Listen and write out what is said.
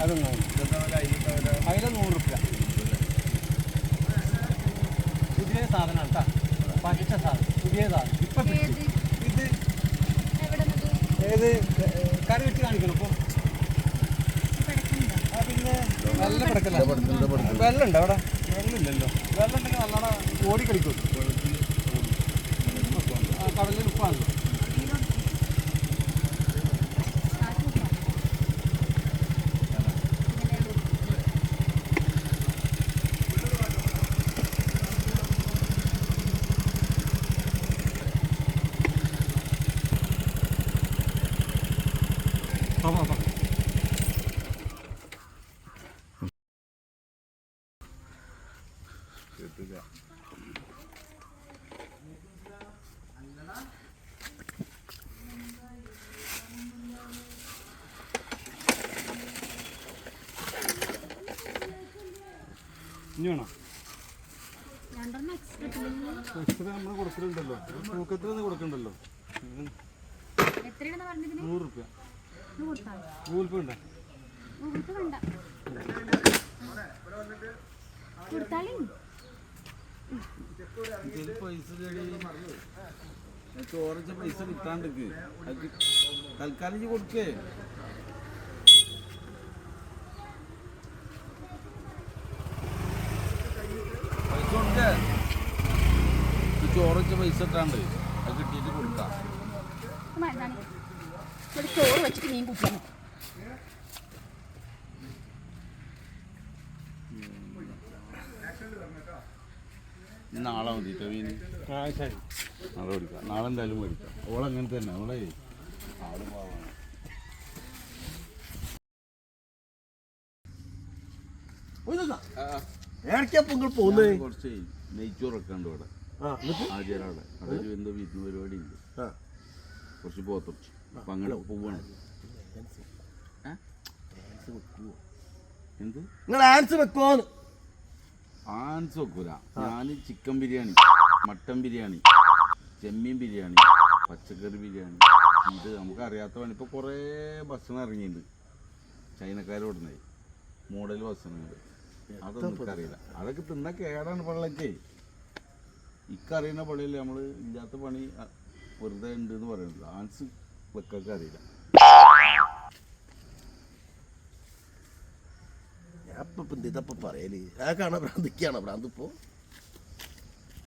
അതൊന്നും അതിൽ നൂറ് റുപ്യ പുതിയ സാധനമാണ് കേട്ടോ പച്ച സാധനം പുതിയ സാധനം ഇപ്പം ഇത് ഏത് കറി വെച്ച് കാണിക്കണം ഇപ്പോൾ പിന്നെ നല്ല കിടക്കല വെള്ളം ഉണ്ടോ അവിടെ വെള്ളമില്ലല്ലോ വെള്ളം ഉണ്ടെങ്കിൽ നല്ലോണം ഓടി കളിക്കും കടലിൽ ഉപ്പാണല്ലോ കാശ് കൊടുക്കാം. ഇങ്ങനെയാണ്. ആ ആ, ആ. ഇനി വേണോ? എക്സ്ട്രാ നമ്മൾ കൊടുക്കണ്ടല്ലോ നൂറ് റുപ്യ ഗൂഗിൾ പേ ഉണ്ടോ ഗൂഗിൾ വേണ്ട കൊടുത്താളി ഇതിൽ പൈസ ചോറച്ച പൈസ കിട്ടാണ്ടിക്ക് തൽക്കാലം കൊടുക്കേ. പൈസ കൊടുക്കേ. ചോറച്ച പൈസ ഇട്ടാണ്ട് അത് കിട്ടിയിട്ട് കൊടുക്കാം. ഒരു ചോറ് വെച്ചിട്ട് മീൻ കൂട്ടിയാൽ മതി നാളെ മതിട്ടോ മീൻ നാളെ മേടിക്കാം നാളെ എന്തായാലും മേടിക്കാം ഓളങ്ങനെ തന്നെ അവളെ ആൾ പാവാണ് ഏടക്കാ നിങ്ങൾ പോകുന്നത് കുറച്ച് നെയ്ച്ചോറൊക്കെ ഉണ്ട് ഇവിടെ ആ എന്നിട്ട് ആചാരവിടെ അവിടെ എന്തോ വിരുന്ന് പരിപാടി ഉണ്ട് കുറച്ച് പോത്തുറച്ച് അപ്പൊ അങ്ങനെ പോവാണ്? എന്ത്? നിങ്ങൾ ആൻസ് വെക്കോന്ന് ആൻസ് വെക്കൂല. ഞാൻ ചിക്കൻ ബിരിയാണി മട്ടൻ ബിരിയാണി ചെമ്മീൻ ബിരിയാണി പച്ചക്കറി ബിരിയാണി ഇത് നമുക്ക് അറിയാത്ത പണി ഇപ്പൊ കുറേ ഭക്ഷണം ഇറങ്ങിയിട്ടുണ്ട്. ചൈനക്കാരോടുന്നേ മോഡൽ ഭക്ഷണങ്ങൾ. അതൊന്നും അറിയില്ല അതൊക്കെ തിന്ന കേടാണ് പള്ളക്കേ ഇക്കറിയുന്ന പള്ളിയല്ലേ നമ്മൾ ഇല്ലാത്ത പണി വെറുതെ ഉണ്ട് എന്ന് പറയുന്നത്. ആൻസ് വെക്കൊക്കെ അറിയില്ല ഇപ്പൊ ഇതപ്പൊ പറയൽ? ആ കാണാ ഭ്രാന്തിക്കാണോ ഭ്രാന്ത് ഇപ്പോ?